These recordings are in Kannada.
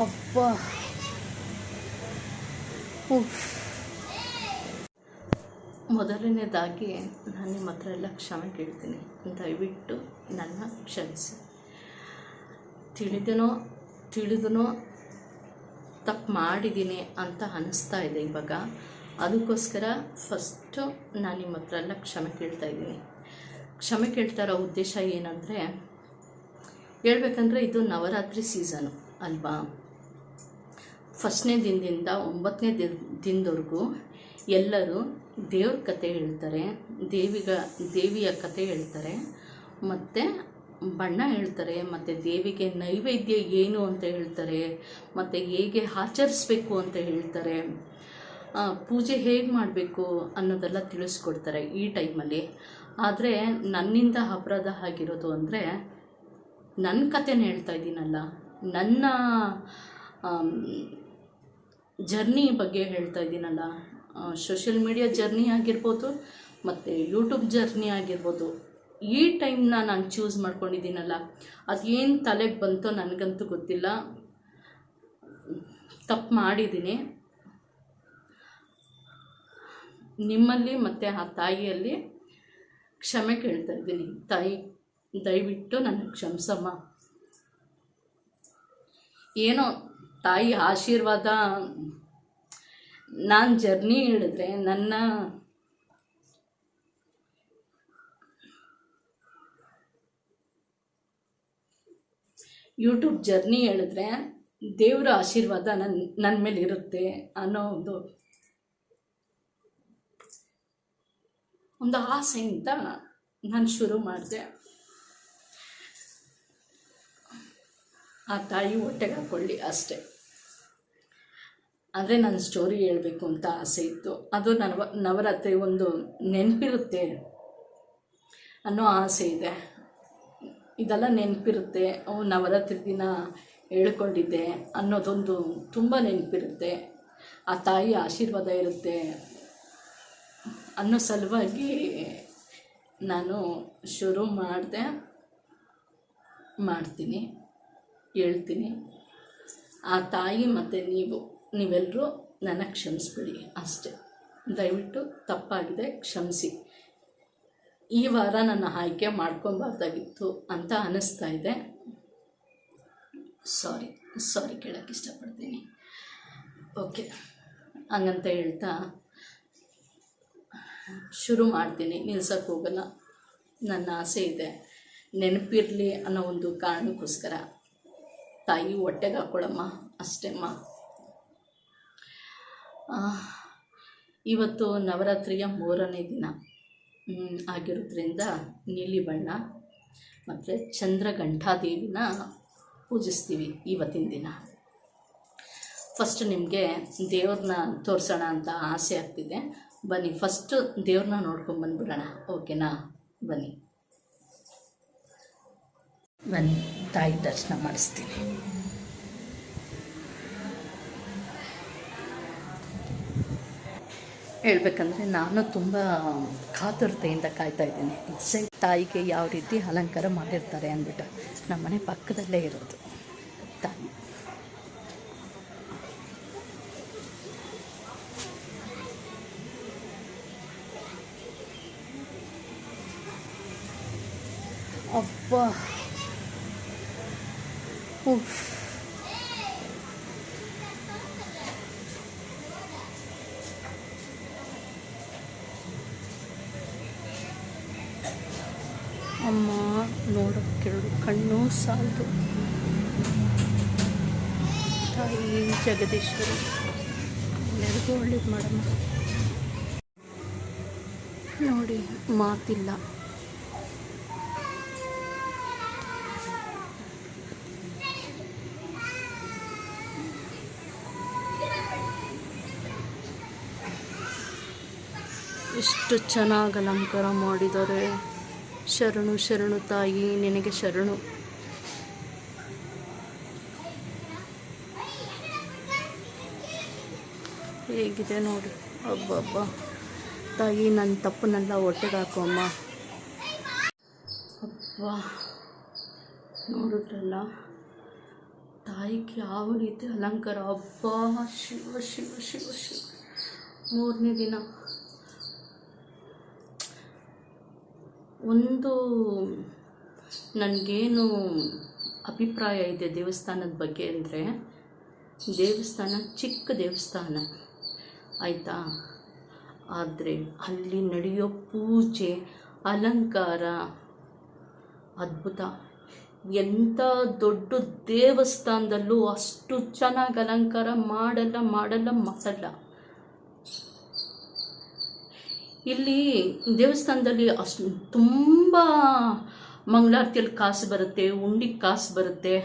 ಅಪ್ಪ. ಮೊದಲನೇದಾಗಿ ನಾನು ನಿಮ್ಮ ಹತ್ರ ಎಲ್ಲ ಕ್ಷಮೆ ಕೇಳ್ತೀನಿ. ದಯವಿಟ್ಟು ನನ್ನ ಕ್ಷಮಿಸಿ. ತಿಳಿದನೋ ತಿಳಿದನೋ ತಪ್ಪು ಮಾಡಿದ್ದೀನಿ ಅಂತ ಅನ್ನಿಸ್ತಾ ಇದೆ ಇವಾಗ. ಅದಕ್ಕೋಸ್ಕರ ಫಸ್ಟು ನಾನು ನಿಮ್ಮ ಹತ್ರ ಎಲ್ಲ ಕ್ಷಮೆ ಕೇಳ್ತಾ ಇದ್ದೀನಿ. ಕ್ಷಮೆ ಕೇಳ್ತಾ ಇರೋ ಉದ್ದೇಶ ಏನಂದರೆ, ಹೇಳ್ಬೇಕಂದ್ರೆ ಇದು ನವರಾತ್ರಿ ಸೀಸನು ಅಲ್ವಾ? ಫಸ್ಟ್ನೇ ದಿನದಿಂದ ಒಂಬತ್ತನೇ ದಿನ, ದಿನದವರೆಗೂ ಎಲ್ಲರೂ ದೇವ್ರ ಕತೆ ಹೇಳ್ತಾರೆ, ದೇವಿಗ, ದೇವಿಯ ಕತೆ ಹೇಳ್ತಾರೆ, ಮತ್ತು ಬಣ್ಣ ಹೇಳ್ತಾರೆ, ಮತ್ತು ದೇವಿಗೆ ನೈವೇದ್ಯ ಏನು ಅಂತ ಹೇಳ್ತಾರೆ, ಮತ್ತು ಹೇಗೆ ಆಚರಿಸ್ಬೇಕು ಅಂತ ಹೇಳ್ತಾರೆ ಪೂಜೆ ಹೇಗೆ ಮಾಡಬೇಕು ಅನ್ನೋದೆಲ್ಲ ತಿಳಿಸ್ಕೊಡ್ತಾರೆ ಈ ಟೈಮಲ್ಲಿ. ಆದರೆ ನನ್ನಿಂದ ಅಪರಾಧ ಆಗಿರೋದು ಅಂದರೆ ನನ್ನ ಕಥೆನ ಹೇಳ್ತಾ ಇದ್ದೀನಲ್ಲ ನನ್ನ ಜರ್ನಿ ಬಗ್ಗೆ ಹೇಳ್ತಾ ಇದ್ದೀನಲ್ಲ. ಸೋಷಿಯಲ್ ಮೀಡಿಯಾ ಜರ್ನಿ ಆಗಿರ್ಬೋದು, ಮತ್ತು ಯೂಟ್ಯೂಬ್ ಜರ್ನಿ ಆಗಿರ್ಬೋದು. ಈ ಟೈಮ್ನ ನಾನು ಚೂಸ್ ಮಾಡ್ಕೊಂಡಿದ್ದೀನಲ್ಲ. ಅದೇನು ತಲೆಗೆ ಬಂತೋ ನನಗಂತೂ ಗೊತ್ತಿಲ್ಲ. ತಪ್ಪು ಮಾಡಿದ್ದೀನಿ. ನಿಮ್ಮಲ್ಲಿ ಮತ್ತು ಆ ತಾಯಿಯಲ್ಲಿ ಕ್ಷಮೆ ಕೇಳ್ತಾ ಇದ್ದೀನಿ. ತಾಯಿ, ದಯವಿಟ್ಟು ನನ್ನ ಕ್ಷಮಿಸಮ್ಮ. ಏನೋ ತಾಯಿ ಆಶೀರ್ವಾದ ನಾನು ಜರ್ನಿ ಹೇಳಿದ್ರೆ ನನ್ನ ಯೂಟ್ಯೂಬ್ ಜರ್ನಿ ಹೇಳಿದ್ರೆ ದೇವರ ಆಶೀರ್ವಾದ ನನ್ನ ನನ್ನ ಮೇಲೆ ಇರುತ್ತೆ ಅನ್ನೋ ಒಂದು ಒಂದು ಆಸೆಯಿಂದ ನಾನು ಶುರು ಮಾಡಿದೆ. ಆ ತಾಯಿ ಹೊಟ್ಟೆಗೆ ಹಾಕ್ಕೊಳ್ಳಿ ಅಷ್ಟೇ. ಆದರೆ ನನ್ನ ಸ್ಟೋರಿ ಹೇಳಬೇಕು ಅಂತ ಆಸೆ ಇತ್ತು. ಅದು ನವ ನವರಾತ್ರಿ ಒಂದು ನೆನಪಿರುತ್ತೆ ಅನ್ನೋ ಆಸೆ ಇದೆ. ಇದೆಲ್ಲ ನೆನಪಿರುತ್ತೆ. ಅವು ನವರಾತ್ರಿ ದಿನ ಹೇಳ್ಕೊಂಡಿದ್ದೆ ಅನ್ನೋದೊಂದು ತುಂಬ ನೆನಪಿರುತ್ತೆ. ಆ ತಾಯಿ ಆಶೀರ್ವಾದ ಇರುತ್ತೆ ಅನ್ನೋ ಸಲುವಾಗಿ ನಾನು ಶುರು ಮಾಡಿದೆ, ಮಾಡ್ತೀನಿ, ಹೇಳ್ತೀನಿ. ಆ ತಾಯಿ ಮತ್ತು ನೀವು. ನೀವೆಲ್ಲರೂ ನನ್ನ ಕ್ಷಮಿಸ್ಬಿಡಿ ಅಷ್ಟೇ. ದಯವಿಟ್ಟು ತಪ್ಪಾಗಿದೆ, ಕ್ಷಮಿಸಿ. ಈ ವಾರ ನನ್ನ ಆಯ್ಕೆ ಮಾಡ್ಕೊಬಾರ್ದಾಗಿತ್ತು ಅಂತ ಅನ್ನಿಸ್ತಾ ಇದೆ. ಸಾರಿ ಸಾರಿ ಕೇಳೋಕ್ಕೆ ಇಷ್ಟಪಡ್ತೀನಿ. ಓಕೆ, ಹಂಗಂತ ಹೇಳ್ತಾ ಶುರು ಮಾಡ್ತೀನಿ. ನಿಲ್ಸಕ್ಕೆ ಹೋಗಲ್ಲ. ನನ್ನ ಆಸೆ ಇದೆ. ನೆನಪಿರಲಿ ಅನ್ನೋ ಒಂದು ಕಾರಣಕ್ಕೋಸ್ಕರ. ತಾಯಿ ಹೊಟ್ಟೆಗೆ ಹಾಕ್ಕೊಳಮ್ಮ ಅಷ್ಟೇಮ್ಮ. ಇವತ್ತು ನವರಾತ್ರಿಯ ಮೂರನೇ ದಿನ. ಆಗಿರೋದ್ರಿಂದ ನೀಲಿ ಬಣ್ಣ ಮತ್ತು ಚಂದ್ರಗಂಠಾದೇವಿನ ಪೂಜಿಸ್ತೀವಿ ಇವತ್ತಿನ ದಿನ. ಫಸ್ಟ್ ನಿಮಗೆ ದೇವ್ರನ್ನ ತೋರಿಸೋಣ ಅಂತ ಆಸೆ ಆಗ್ತಿದೆ. ಬನ್ನಿ ಫಸ್ಟು ದೇವ್ರನ್ನ ನೋಡ್ಕೊಂಬಂದ್ಬಿಡೋಣ ಓಕೆನಾ ಬನ್ನಿ. ಬನ್ನಿ, ತಾಯಿ ದರ್ಶನ ಮಾಡಿಸ್ತೀನಿ. ಹೇಳ್ಬೇಕಂದ್ರೆ ನಾನು ತುಂಬ ಕಾತುರತೆಯಿಂದ ಕಾಯ್ತಾ ಇದ್ದೀನಿ. ಎಕ್ಸೈಟ್ ತಾಯಿಗೆ ಯಾವ ರೀತಿ ಅಲಂಕಾರ ಮಾಡಿರ್ತಾರೆ ಅಂದ್ಬಿಟ್ಟು ನಮ್ಮನೆ ಪಕ್ಕದಲ್ಲೇ ಇರೋದು. ತಾಯಿ. ಅಬ್ಬಾ. ಉಫ್ ಅಮ್ಮ ನೋಡೋಕ್ಕೆರಡು ಕಣ್ಣು ಸಾಲದು. ತಾಯಿ ಜಗದೀಶ್ವರಿ. ಎಲ್ಲರಿಗೂ ಒಳ್ಳೇದು ಮಾಡಮ್ಮ. ನೋಡಿ ಮಾತಿಲ್ಲ. ಎಷ್ಟು ಚೆನ್ನಾಗಿ ಅಲಂಕಾರ ಮಾಡಿದ್ದಾರೆ. ಶರಣು ಶರಣು ತಾಯಿ, ನಿನಗೆ ಶರಣು. ಹೇಗಿದೆ ನೋಡಿ. ಅಬ್ಬಬ್ಬ. ತಾಯಿ, ನನ್ನ ತಪ್ಪನ್ನೆಲ್ಲ ಹೊಟ್ಟೆಗೆ ಹಾಕೋಮ್ಮ ಅಬ್ಬ. ನೋಡಿದ್ರಲ್ಲ, ತಾಯಿಗೆ ಯಾವ ರೀತಿ ಅಲಂಕಾರ. ಹಬ್ಬ ಶಿವ ಶಿವ ಶಿವ ಶಿವ. ಮೂರನೇ ದಿನ. ಒಂದು ನನಗೇನು ಅಭಿಪ್ರಾಯ ಇದೆ ದೇವಸ್ಥಾನದ ಬಗ್ಗೆ ಅಂದರೆ, ದೇವಸ್ಥಾನ ಚಿಕ್ಕ ದೇವಸ್ಥಾನ, ಆಯಿತಾ? ಆದರೆ ಅಲ್ಲಿ ನಡೆಯೋ ಪೂಜೆ, ಅಲಂಕಾರ, ಅದ್ಭುತ. ಎಂಥ ದೊಡ್ಡ ದೇವಸ್ಥಾನದಲ್ಲೂ ಅಷ್ಟು ಚೆನ್ನಾಗಿ ಅಲಂಕಾರ ಮಾಡಲ್ಲ ಮಾಡಲ್ಲ ಮಾಡಲ್ಲ ಇಲ್ಲಿ ದೇವಸ್ಥಾನದಲ್ಲಿ ಅಷ್ಟು ತುಂಬ ಮಂಗಳಾರತಿಯಲ್ಲಿ ಕಾಸು ಬರುತ್ತೆ ಉಂಡಿಗೆ ಕಾಸು ಬರುತ್ತೆ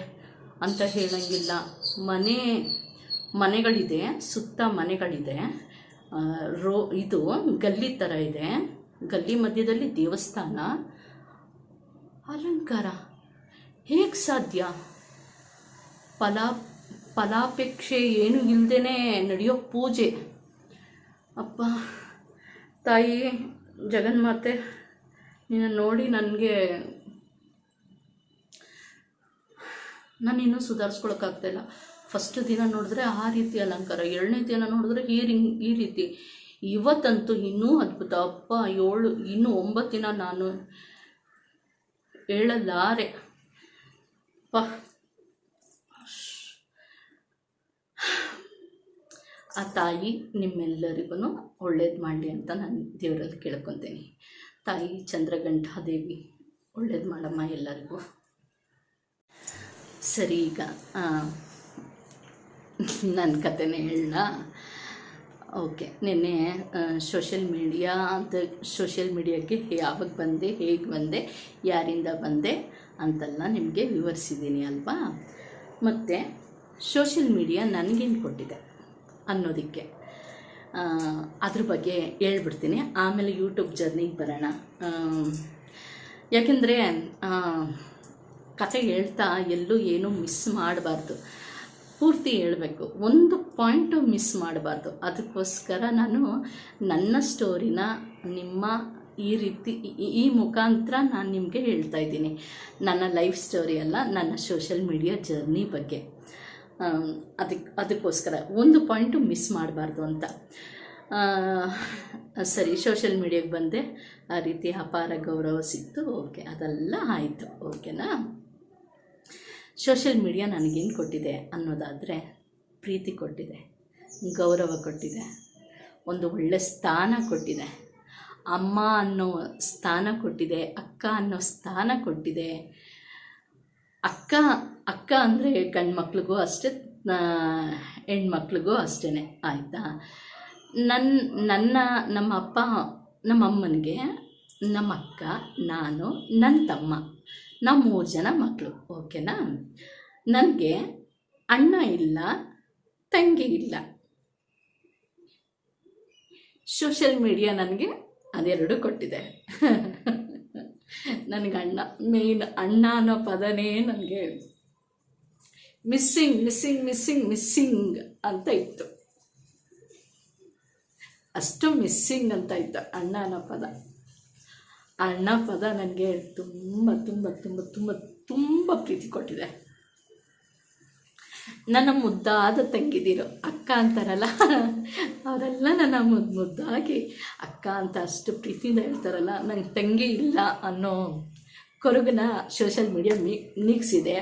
ಅಂತ ಹೇಳಂಗಿಲ್ಲ. ಮನೆ, ಮನೆಗಳಿದೆ, ಸುತ್ತ ಮನೆಗಳಿದೆ. ರೋ, ಇದು ಗಲ್ಲಿ ಥರ ಇದೆ. ಗಲ್ಲಿ ಮಧ್ಯದಲ್ಲಿ ದೇವಸ್ಥಾನ. ಅಲಂಕಾರ. ಹೇಗೆ ಸಾಧ್ಯ? ಫಲಾ, ಫಲಾಪೇಕ್ಷೆ ಏನು ಇಲ್ಲದೇ ನಡೆಯೋ ಪೂಜೆ. ಅಪ್ಪ ತಾಯಿ ಜಗನ್ಮಾತೆ, ನಿನ್ನ ನೋಡಿ ನನಗೆ ನಾನು ನಾನಿನ್ನೂ ಸುಧಾರಿಸ್ಕೊಳಕ್ಕಾಗ್ತಾಯಿಲ್ಲ ಫಸ್ಟ್ ದಿನ ನೋಡಿದ್ರೆ ಆ ರೀತಿ ಅಲಂಕಾರ, ಎರಡನೇ ದಿನ ನೋಡಿದ್ರೆ ಈ ರಿಂಗ್ ಈ ರೀತಿ. ಇವತ್ತಂತೂ ಇನ್ನೂ ಅದ್ಭುತ. ಅಪ್ಪ, ಏಳು, ಇನ್ನೂ ಒಂಬತ್ತು ದಿನ ನಾನು ಹೇಳಲಾರೆ. ಪ ಆ ತಾಯಿ ನಿಮ್ಮೆಲ್ಲರಿಗೂ ಒಳ್ಳೇದು ಮಾಡಲಿ ಅಂತ ನಾನು ದೇವರಲ್ಲಿ ಕೇಳ್ಕೊತೀನಿ. ತಾಯಿ ಚಂದ್ರಗಂಠಾದೇವಿ, ಒಳ್ಳೇದು ಮಾಡಮ್ಮ ಎಲ್ಲರಿಗೂ. ಸರಿ ಈಗ ನನ್ನ ಕತೆನೇ ಹೇಳ ಓಕೆ, ನಿನ್ನೆ ಸೋಷಿಯಲ್ ಮೀಡಿಯಾ ಅಂತ ಸೋಷಿಯಲ್ ಮೀಡಿಯಾಕ್ಕೆ ಯಾವಾಗ ಬಂದೆ, ಹೇಗೆ ಬಂದೆ, ಯಾರಿಂದ ಬಂದೆ ಅಂತೆಲ್ಲ ನಿಮಗೆ ವಿವರಿಸಿದ್ದೀನಿ ಅಲ್ವಾ? ಮತ್ತು ಸೋಷಿಯಲ್ ಮೀಡಿಯಾ ನನಗೇನು ಕೊಟ್ಟಿದೆ? ಅನ್ನೋದಕ್ಕೆ. ಅದ್ರ ಬಗ್ಗೆ ಹೇಳ್ಬಿಡ್ತೀನಿ. ಆಮೇಲೆ ಯೂಟ್ಯೂಬ್ ಜರ್ನಿಗೆ ಬರೋಣ. ಯಾಕೆಂದರೆ ಕತೆ ಹೇಳ್ತಾ ಎಲ್ಲೂ ಏನೂ ಮಿಸ್ ಮಾಡಬಾರ್ದು. ಪೂರ್ತಿ ಹೇಳಬೇಕು. ಒಂದು ಪಾಯಿಂಟು ಮಿಸ್ ಮಾಡಬಾರ್ದು. ಅದಕ್ಕೋಸ್ಕರ ನಾನು ನನ್ನ ಸ್ಟೋರಿನ ನಿಮ್ಮ ಈ ರೀತಿ, ಈ ಮುಖಾಂತರ ನಾನು ನಿಮಗೆ ಹೇಳ್ತಾ ಇದ್ದೀನಿ. ನನ್ನ ಲೈಫ್ ಸ್ಟೋರಿ ಅಲ್ಲ, ನನ್ನ ಸೋಷಲ್ ಮೀಡಿಯಾ ಜರ್ನಿ ಬಗ್ಗೆ. ಅದಕ್ಕೆ ಅದಕ್ಕೋಸ್ಕರ ಒಂದು ಪಾಯಿಂಟು ಮಿಸ್ ಮಾಡಬಾರ್ದು ಅಂತ. ಸರಿ ಸೋಷಿಯಲ್ ಮೀಡಿಯಾಗೆ ಬಂದೆ. ಆ ರೀತಿ ಅಪಾರ ಗೌರವ ಸಿಕ್ತು. ಓಕೆ, ಅದೆಲ್ಲ ಆಯಿತು. ಓಕೆನಾ? ಸೋಷಿಯಲ್ ಮೀಡಿಯಾ ನನಗೇನು ಕೊಟ್ಟಿದೆ ಅನ್ನೋದಾದರೆ ಪ್ರೀತಿ ಕೊಟ್ಟಿದೆ, ಗೌರವ ಕೊಟ್ಟಿದೆ, ಒಂದು ಒಳ್ಳೆ ಸ್ಥಾನ ಕೊಟ್ಟಿದೆ. ಅಮ್ಮ ಅನ್ನೋ ಸ್ಥಾನ ಕೊಟ್ಟಿದೆ, ಅಕ್ಕ ಅನ್ನೋ ಸ್ಥಾನ ಕೊಟ್ಟಿದೆ ಅಕ್ಕ ಅಕ್ಕ ಅಂದರೆ ಗಂಡು ಮಕ್ಳಿಗೂ ಅಷ್ಟೇ ಹೆಣ್ಮಕ್ಳಿಗೂ ಅಷ್ಟೇ ಆಯಿತಾ? ನನ್ನ ನನ್ನ, ನಮ್ಮ ಅಪ್ಪ, ನಮ್ಮ ಅಮ್ಮನಿಗೆ ನಮ್ಮ ಅಕ್ಕ, ನಾನು ನನ್ನ ತಮ್ಮ ನಾವು ಮೂರು ಜನ ಮಕ್ಕಳು ಓಕೆನಾ? ನನಗೆ ಅಣ್ಣ ಇಲ್ಲ, ತಂಗಿ ಇಲ್ಲ. ಸೋಷಿಯಲ್ ಮೀಡಿಯಾ ನನಗೆ ಅದೆರಡು ಕೊಟ್ಟಿದೆ. ನನಗೆ ಅಣ್ಣ ಮೇನ್ ಅಣ್ಣ ಅನ್ನೋ ಪದನೇ ನನಗೆ ಮಿಸ್ಸಿಂಗ್ ಮಿಸ್ಸಿಂಗ್ ಮಿಸ್ಸಿಂಗ್ ಮಿಸ್ಸಿಂಗ್ ಅಂತ ಇತ್ತು. ಅಷ್ಟು ಮಿಸ್ಸಿಂಗ್ ಅಂತ ಇತ್ತು ಅಣ್ಣ ಅನ್ನೋ ಪದ. ಅಣ್ಣ ಪದ ನನಗೆ ತುಂಬ ತುಂಬ ತುಂಬ ತುಂಬ ತುಂಬ ಪ್ರೀತಿ ಕೊಟ್ಟಿದೆ. ನನ್ನ ಮುದ್ದಾದ ತಂಗಿದಿರು, ಅಕ್ಕ ಅಂತಾರಲ್ಲ? ಅವರೆಲ್ಲ ನನ್ನ ಮುದ್ದು ಮುದ್ದಾಗಿ, ಅಕ್ಕ ಅಂತ ಅಷ್ಟು ಪ್ರೀತಿಯಿಂದ ಹೇಳ್ತಾರಲ್ಲ, ನಂಗೆ ತಂಗಿ ಇಲ್ಲ ಅನ್ನೋ ಕೊರಗನ ಸೋಷಲ್ ಮೀಡಿಯಾ ಮಿ ನೀಗ್ಸಿದೆ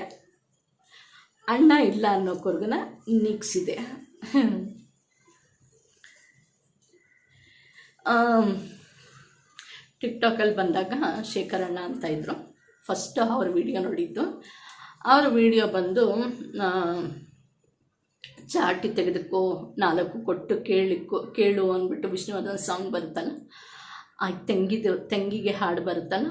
ಅಣ್ಣ ಇಲ್ಲ ಅನ್ನೋ ಕೊರಗನ ನೀಗ್ಸಿದೆ. ಟಿಕ್ಟಾಕಲ್ಲಿ ಬಂದಾಗ ಶೇಖರಣ್ಣ ಅಂತ ಇದ್ದರು ಫಸ್ಟ್ ಅವ್ರ ವಿಡಿಯೋ ನೋಡಿದ್ದು. ಅವ್ರ ವಿಡಿಯೋ ಬಂದು ಚಾಟಿ ತೆಗೆದುಕೋ, ನಾಲ್ಕು ಕೊಟ್ಟು ಕೇಳಿಕೋ, ಕೇಳು ಅಂದ್ಬಿಟ್ಟು ವಿಷ್ಣುವರ್ಧನ್ ಸಾಂಗ್ ಬರುತ್ತಲ್ಲ, ಆ ತಂಗಿದು, ತಂಗಿಗೆ ಹಾಡು ಬರುತ್ತಲ್ಲ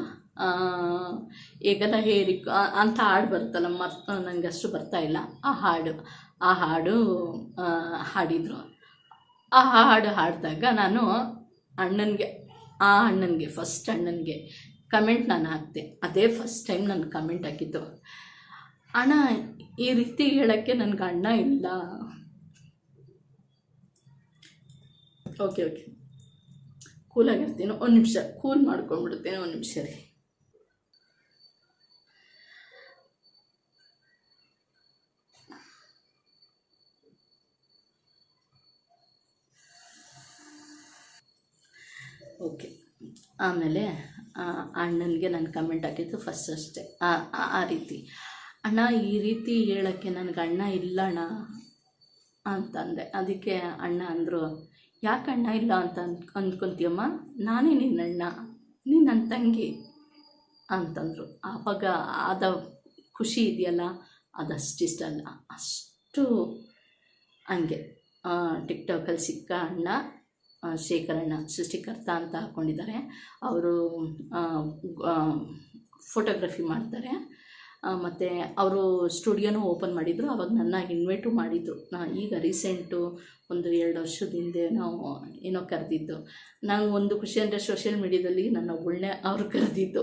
ಈಗೆಲ್ಲ ಹೇರಿ ಅಂತ ಹಾಡು ಬರುತ್ತಲ್ಲ ಮರ್ತ ನನಗೆ ಅಷ್ಟು ಬರ್ತಾ ಇಲ್ಲ. ಆ ಹಾಡು ಆ ಹಾಡು ಹಾಡಿದರು. ಆ ಹಾಡು ಹಾಡಿದಾಗ ನಾನು ಅಣ್ಣನಿಗೆ, ಆ ಅಣ್ಣನಿಗೆ ಫಸ್ಟ್ ಅಣ್ಣನಿಗೆ ಕಮೆಂಟ್ ನಾನು ಹಾಕ್ತೆ. ಅದೇ ಫಸ್ಟ್ ಟೈಮ್ ನಾನು ಕಮೆಂಟ್ ಹಾಕಿದ್ದು. ಅಣ್ಣ, ಈ ರೀತಿ ಹೇಳೋಕ್ಕೆ ನನಗೆ ಅಣ್ಣ ಇಲ್ಲ. Okay okay. ಕೂಲಾಗಿರ್ತೀನಿ ಒಂದು ನಿಮಿಷ. ಕೂಲ್ ಮಾಡ್ಕೊಂಡ್ಬಿಡ್ತೀನಿ. ಒಂದು ನಿಮಿಷ ರೀ ಓಕೆ. ಆಮೇಲೆ ಅಣ್ಣನಿಗೆ ನಾನು ಕಮೆಂಟ್ ಹಾಕಿದ್ದು ಫಸ್ಟ್ ಅಷ್ಟೇ. ಆ ಆ ರೀತಿ. ಅಣ್ಣ, ಈ ರೀತಿ ಹೇಳೋಕ್ಕೆ ನನಗೆ ಅಣ್ಣ ಇಲ್ಲ ಅಣ್ಣ ಅಂತಂದೆ. ಅದಕ್ಕೆ ಅಣ್ಣ ಅಂದರು, ಯಾಕೆ ಅಣ್ಣ ಇಲ್ಲ ಅಂತ ಅನ್ ಅಂದ್ಕೊಂತೀಯಮ್ಮ? ನಾನೇ ನಿನ್ನ ಅಣ್ಣ, ನೀನು ನನ್ನ ತಂಗಿ ಅಂತಂದರು. ಆವಾಗ ಆದ ಖುಷಿ ಇದೆಯಲ್ಲ ಅದಷ್ಟಿಷ್ಟಲ್ಲ ಅಷ್ಟು ಹಂಗೆ ಟಿಕ್ಟಾಕಲ್ಲಿ ಸಿಕ್ಕ ಅಣ್ಣ ಶೇಖರಣ್ಣ ಸೃಷ್ಟಿಕರ್ತ ಅಂತ ಹಾಕ್ಕೊಂಡಿದ್ದಾರೆ ಅವರು ಫೋಟೋಗ್ರಫಿ ಮಾಡ್ತಾರೆ. ಮತ್ತು ಅವರು ಸ್ಟುಡಿಯೋನೂ ಓಪನ್ ಮಾಡಿದರು, ಅವಾಗ ನನ್ನ ಇನ್ವೈಟು ಮಾಡಿದರು. ನಾ ಈಗ ರೀಸೆಂಟು ಒಂದು ಎರಡು ವರ್ಷದ ಹಿಂದೆ ನಾವು ಏನೋ ಕರೆದಿದ್ದು. ನಂಗೆ ಒಂದು ಖುಷಿ ಅಂದರೆ ಸೋಷಿಯಲ್ ಮೀಡ್ಯಾದಲ್ಲಿ ನನ್ನ ಒಳ್ಳೆ ಅವರು ಕರೆದಿದ್ದು.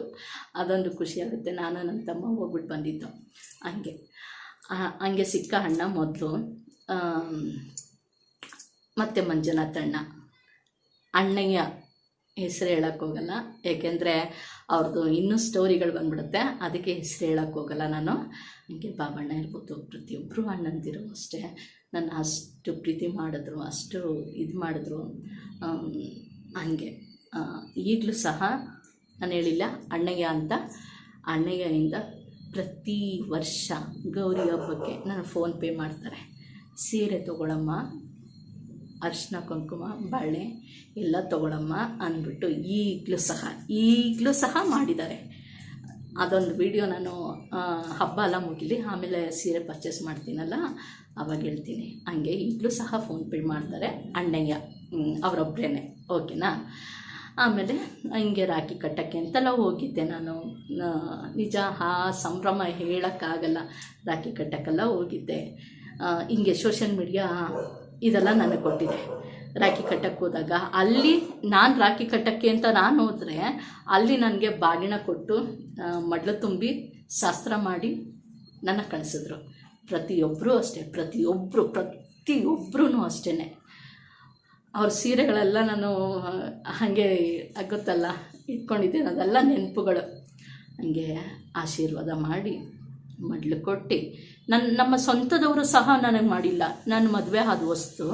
ಅದೊಂದು ಖುಷಿ ಆಗುತ್ತೆ. ನಾನು ನನ್ನ ತಮ್ಮ ಹೋಗ್ಬಿಟ್ಟು ಬಂದಿದ್ದು. ಹಂಗೆ. ಹಂಗೆ ಸಿಕ್ಕ ಅಣ್ಣ ಮೊದಲು ಮತ್ತು ಮಂಜುನಾಥ್ ಅಣ್ಣ. ಅಣ್ಣಯ್ಯ. ಹೆಸರು ಹೇಳಕ್ಕೆ ಹೋಗಲ್ಲ. ಏಕೆಂದರೆ ಅವ್ರದ್ದು ಇನ್ನೂ ಸ್ಟೋರಿಗಳು ಬಂದ್ಬಿಡುತ್ತೆ. ಅದಕ್ಕೆ ಹೆಸರು ಹೇಳಕ್ಕೆ ಹೋಗಲ್ಲ ನಾನು. ನನಗೆ ಬಾಬಣ್ಣ ಇರ್ಬೋದು ಪ್ರತಿಯೊಬ್ಬರು ಅಣ್ಣಂದಿರು ಅಷ್ಟೇ. ನನ್ನ ಅಷ್ಟು ಪ್ರೀತಿ ಮಾಡಿದ್ರು, ಅಷ್ಟು ಇದು ಮಾಡಿದ್ರು. ಹಂಗೆ. ಈಗಲೂ ಸಹ ನಾನು ಹೇಳಿಲ್ಲ, ಅಣ್ಣಯ್ಯ ಅಂತ. ಅಣ್ಣಯ್ಯಿಂದ ಪ್ರತಿ ವರ್ಷ ಗೌರಿ ಹಬ್ಬಕ್ಕೆ ನಾನು ಫೋನ್ಪೇ ಮಾಡ್ತಾರೆ. ಸೀರೆ ತೊಗೊಳಮ್ಮ ಅರಿಶಿನ, ಕುಂಕುಮ ಬಾಳೆ ಎಲ್ಲ ತೊಗೊಳಮ್ಮ ಅಂದ್ಬಿಟ್ಟು ಈಗಲೂ ಸಹ ಈಗಲೂ ಸಹ ಮಾಡಿದ್ದಾರೆ. ಅದೊಂದು ವಿಡಿಯೋ ನಾನು ಹಬ್ಬ ಎಲ್ಲ ಮುಗಿಲಿ, ಆಮೇಲೆ ಸೀರೆ ಪರ್ಚೇಸ್ ಮಾಡ್ತೀನಲ್ಲ, ಅವಾಗ ಹೇಳ್ತೀನಿ. ಹಂಗೆ ಈಗಲೂ ಸಹ ಫೋನ್ಪೇ ಮಾಡ್ತಾರೆ ಅಣ್ಣಯ್ಯ ಅವರೊಬ್ಬರೇ ಓಕೆನಾ? ಆಮೇಲೆ ಹಿಂಗೆ ರಾಖಿ ಕಟ್ಟಕ್ಕೆ ಅಂತೆಲ್ಲ ಹೋಗಿದ್ದೆ ನಾನು. ನಿಜ, ಆ ಸಂಭ್ರಮ ಹೇಳೋಕ್ಕಾಗಲ್ಲ, ರಾಖಿ ಕಟ್ಟೋಕ್ಕೆಲ್ಲ ಹೋಗಿದ್ದೆ. ಹಿಂಗೆ ಸೋಷಿಯಲ್ ಮೀಡಿಯಾ ಇದೆಲ್ಲ ನನಗೆ ಕೊಟ್ಟಿದೆ. ರಾಖಿ ಕಟ್ಟಕ್ಕೆ ಹೋದಾಗ ಅಲ್ಲಿ ನಾನು ರಾಖಿ ಕಟ್ಟಕ್ಕೆ ಅಂತ ನಾನು ಹೋದರೆ ಅಲ್ಲಿ ನನಗೆ ಬಾಗಿನ ಕೊಟ್ಟು ಮಡ್ಲು ತುಂಬಿ ಶಾಸ್ತ್ರ ಮಾಡಿ ನನ್ನ ಕಳಿಸಿದ್ರು. ಪ್ರತಿಯೊಬ್ಬರೂ ಅಷ್ಟೇ ಪ್ರತಿಯೊಬ್ಬರು ಪ್ರತಿಯೊಬ್ಬರೂ ಅಷ್ಟೇ ಅವ್ರ ಸೀರೆಗಳೆಲ್ಲ ನಾನು ಹಾಗೆ ಗೊತ್ತಲ್ಲ ಇಟ್ಕೊಂಡಿದ್ದೀನಿ ಅದೆಲ್ಲ ನೆನಪುಗಳು. ಹಾಗೆ ಆಶೀರ್ವಾದ ಮಾಡಿ ಮಡ್ಲು ಕೊಟ್ಟು ನನ್ನ ನಮ್ಮ ಸ್ವಂತದವರು ಸಹ ನನಗೆ ಮಾಡಿಲ್ಲ. ನಾನು ಮದುವೆ ಆದ ವಸ್ತು.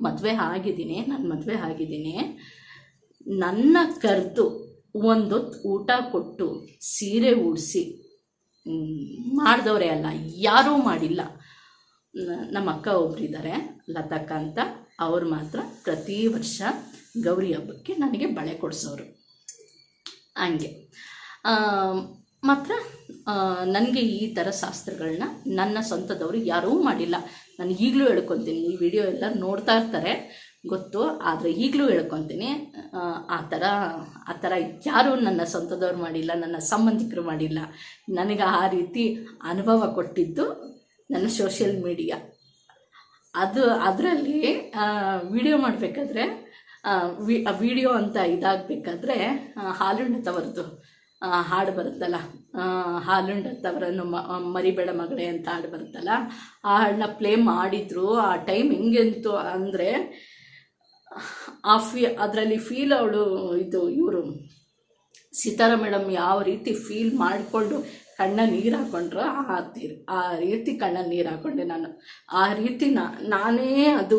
ಮದುವೆ ಆಗಿದ್ದೀನಿ, ನಾನು ಮದುವೆ ಆಗಿದ್ದೀನಿ. ನನ್ನ ಕರೆದು ಒಂದೊತ್ತು ಊಟ ಕೊಟ್ಟು ಸೀರೆ ಉಡಿಸಿ ಮಾಡಿದವರೇ ಅಲ್ಲ, ಯಾರೂ ಮಾಡಿಲ್ಲ. ನಮ್ಮ ಅಕ್ಕ ಒಬ್ಬರಿದ್ದಾರೆ ಲತಕ್ಕಂತ ಅವ್ರು ಮಾತ್ರ ಪ್ರತಿ ವರ್ಷ ಗೌರಿ ಹಬ್ಬಕ್ಕೆ ನನಗೆ ಬಳೆ ಕೊಡಿಸೋರು. ಹಂಗೆ. ಮಾತ್ರ ನನಗೆ ಈ ಥರ ಶಾಸ್ತ್ರಗಳನ್ನ ನನ್ನ ಸ್ವಂತದವರು ಯಾರೂ ಮಾಡಿಲ್ಲ. ನಾನು ಈಗಲೂ ಹೇಳ್ಕೊತೀನಿ ಈ ವಿಡಿಯೋ ಎಲ್ಲ ನೋಡ್ತಾ ಇರ್ತಾರೆ ಗೊತ್ತು ಆದರೆ ಈಗಲೂ ಹೇಳ್ಕೊತೀನಿ ಆ, ಥರ ಆ ಥರ ಯಾರೂ ನನ್ನ ಸ್ವಂತದವ್ರು ಮಾಡಿಲ್ಲ ನನ್ನ ಸಂಬಂಧಿಕರು ಮಾಡಿಲ್ಲ. ನನಗೆ ಆ ರೀತಿ ಅನುಭವ ಕೊಟ್ಟಿದ್ದು ನನ್ನ ಸೋಷಿಯಲ್ ಮೀಡಿಯಾ. ಅದು ಅದರಲ್ಲಿ ವಿಡಿಯೋ ಮಾಡಬೇಕಾದ್ರೆ ವಿಡಿಯೋ ಅಂತ ಇದಾಗಬೇಕಾದ್ರೆ ಹಾಲುಣ್ಣ ತವರದು ಆ, ಹಾಡು ಬರುತ್ತಲ್ಲ ಆ, ಹಾಲುಂಡ ತವರನ್ನು ಮ ಮರಿಬೇಡ ಮಗಳೇ ಅಂತ ಹಾಡು ಬರುತ್ತಲ್ಲ? ಆ ಹಾಡನ್ನ ಪ್ಲೇ ಮಾಡಿದ್ರು. ಆ ಟೈಮ್ ಹೆಂಗೆಂತು ಅಂದರೆ ಆ ಫೀ ಅದರಲ್ಲಿ ಫೀಲ್ ಅವಳು ಇದು ಇವರು ಸಿತಾರ ಮೇಡಮ್ ಯಾವ ರೀತಿ ಫೀಲ್ ಮಾಡಿಕೊಂಡು ಕಣ್ಣ ನೀರು ಹಾಕೊಂಡ್ರು ಆ ಆ ರೀತಿ ಕಣ್ಣ ನೀರು ಹಾಕೊಂಡೆ ನಾನು. ಆ ರೀತಿ ನಾನೇ ಅದು